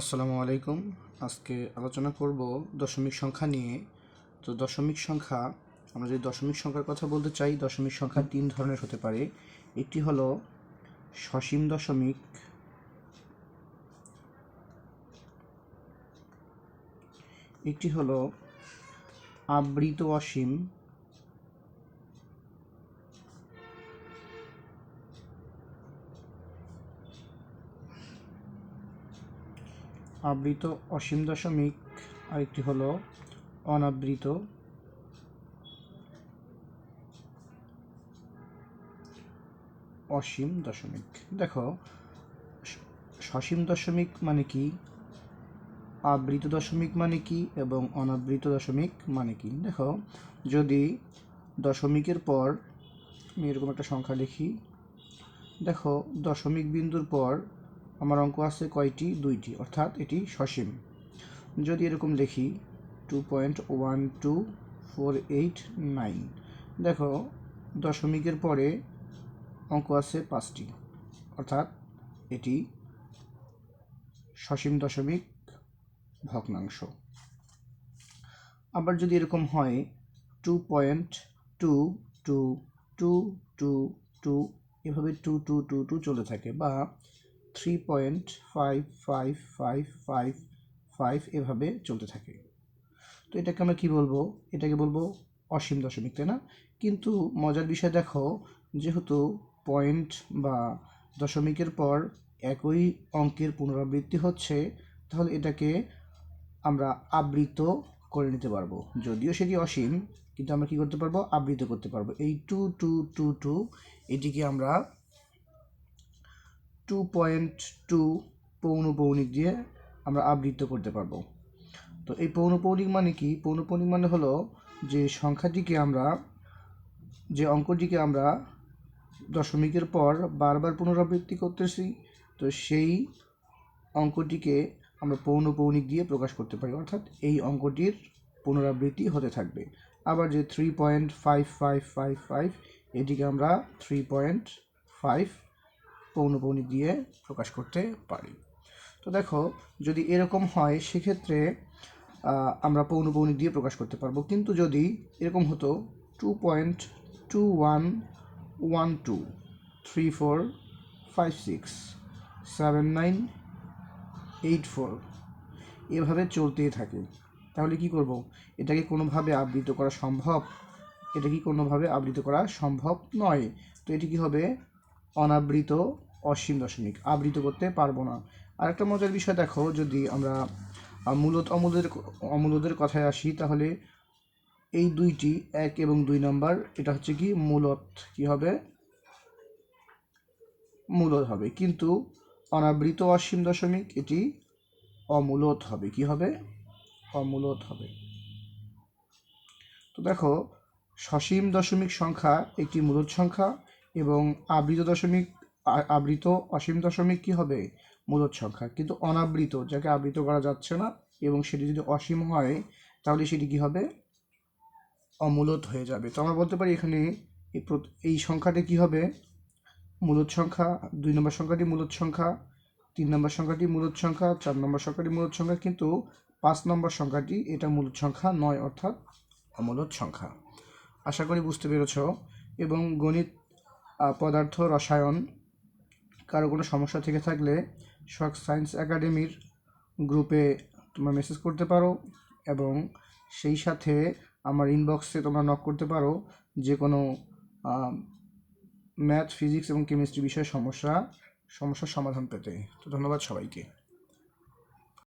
আসসালামু আলাইকুম। আজকে আলোচনা করব দশমিক সংখ্যা নিয়ে। তো দশমিক সংখ্যা, আমরা যদি দশমিক সংখ্যার কথা বলতে চাই, দশমিক সংখ্যা তিন ধরনের হতে পারে। একটি হলো সসীম দশমিক, একটি হলো আবৃত অসীম আবৃত অসীম দশমিক, আরেকটি হলো অনাবৃত। অসীম দশমিক। দেখো সসীম দশমিক মানে কি? আবৃত দশমিক মানে কি? এবং অনাবৃত দশমিক মানে কি? দেখো, যদি দশমিকের পর আমি এরকম একটা সংখ্যা লিখি, দেখো, দশমিক বিন্দুর পর আমার অঙ্ক আছে কয়টি? দুইটি, অর্থাৎ এটি সসীম। যদি এরকম লিখি two point one two four eight nine দেখো, দশমিকের পরে অঙ্ক আছে পাঁচটি, অর্থাৎ এটি সসীম দশমিক ভগ্নাংশ। আবার যদি এরকম হয় two point two two two two two এভাবে টু টু টু টু চলে থাকে, বা three point five five five five five এভাবে চলতে থাকে। তো এটাকে আমরা কি বলব? এটাকে বলব অসীম দশমিক, তাই না? কিন্তু মজার বিষয় দেখো, যেহেতু পয়েন্ট বা দশমিকের পর একই অঙ্কের পুনরাবৃত্তি হচ্ছে, তাহলে এটাকে আমরা আবৃত করে নিতে পারব। যদিও সেটি অসীম, কিন্তু আমরা কি করতে পারব? আবৃত করতে পারব। এই টু টু টু টু এটিকে আমরা টু পয়েন্ট টু পৌনপৌনিক দিয়ে আমরা আবৃত্ত করতে পারব। তো এই পৌনপৌনিক মানে কি? পৌনপৌনিক মানে হলো যে সংখ্যাটিকে আমরা, যে অঙ্কটিকে আমরা দশমিকের পর বারবার পুনরাবৃত্তি করতেছি, তো সেই অঙ্কটিকে আমরা পৌনপৌনিক দিয়ে প্রকাশ করতে পারি। অর্থাৎ এই অঙ্কটির পুনরাবৃত্তি হতে থাকবে। আবার যে three point five five five five এটিকে আমরা থ্রি পয়েন্ট ফাইভ পৌনপৌনিক দিয়ে প্রকাশ করতে পারি। তো দেখো, যদি এরকম হয়, সেক্ষেত্রে আমরা পৌনপৌনিক দিয়ে প্রকাশ করতে পারব। কিন্তু যদি এরকম হতো two point two one one two three four five six seven nine eight four এভাবে চলতেই থাকে। তাহলে কি করব? এটাকে কোনোভাবে আবৃত করা সম্ভব? এটা কি কোনোভাবে আবৃত করা সম্ভব নয়। তো এটি কি হবে? অনাবৃত অসীম দশমিক, আবৃত করতে পারব না। আর একটা মজার বিষয় দেখো, যদি আমরা মূলত অমূলদের অমূলদের কথায় আসি, তাহলে এই দুইটি, এক এবং দুই নাম্বার, এটা হচ্ছে কি, মূলত কি হবে? মূলত হবে। কিন্তু অনাবৃত অসীম দশমিক, এটি অমূলত হবে। কি হবে? অমূলত হবে। তো দেখো, সসীম দশমিক সংখ্যা একটি মূলত সংখ্যা এবং আবৃত দশমিক আবৃত অসীম দশমিক কি হবে? মূলত সংখ্যা। কিন্তু অনাবৃত, যাকে আবৃত করা যাচ্ছে না, এবং সেটি যদি অসীম হয়, তাহলে সেটি কি হবে? অমূলত হয়ে যাবে। তো আমরা বলতে পারি এখানে এই সংখ্যাটি কি হবে? মূলত সংখ্যা, দুই নম্বর সংখ্যাটি মূলত সংখ্যা, তিন নম্বর সংখ্যাটি মূলত সংখ্যা, চার নম্বর সংখ্যাটি মূলত সংখ্যা, কিন্তু পাঁচ নম্বর সংখ্যাটি এটা মূলত সংখ্যা নয়, অর্থাৎ অমূলত সংখ্যা। আশা করি বুঝতে পেরেছ। এবং গণিত পদার্থ, রসায়ন কারও কোনো সমস্যা থেকে থাকলে শখ সায়েন্স একাডেমির গ্রুপে তোমরা মেসেজ করতে পারো এবং সেই সাথে আমার ইনবক্সে তোমরা নক করতে পারো যে কোনো ম্যাথ ফিজিক্স এবং কেমিস্ট্রি বিষয়ে সমস্যা, সমস্যার সমাধান পেতে। তো ধন্যবাদ সবাইকে।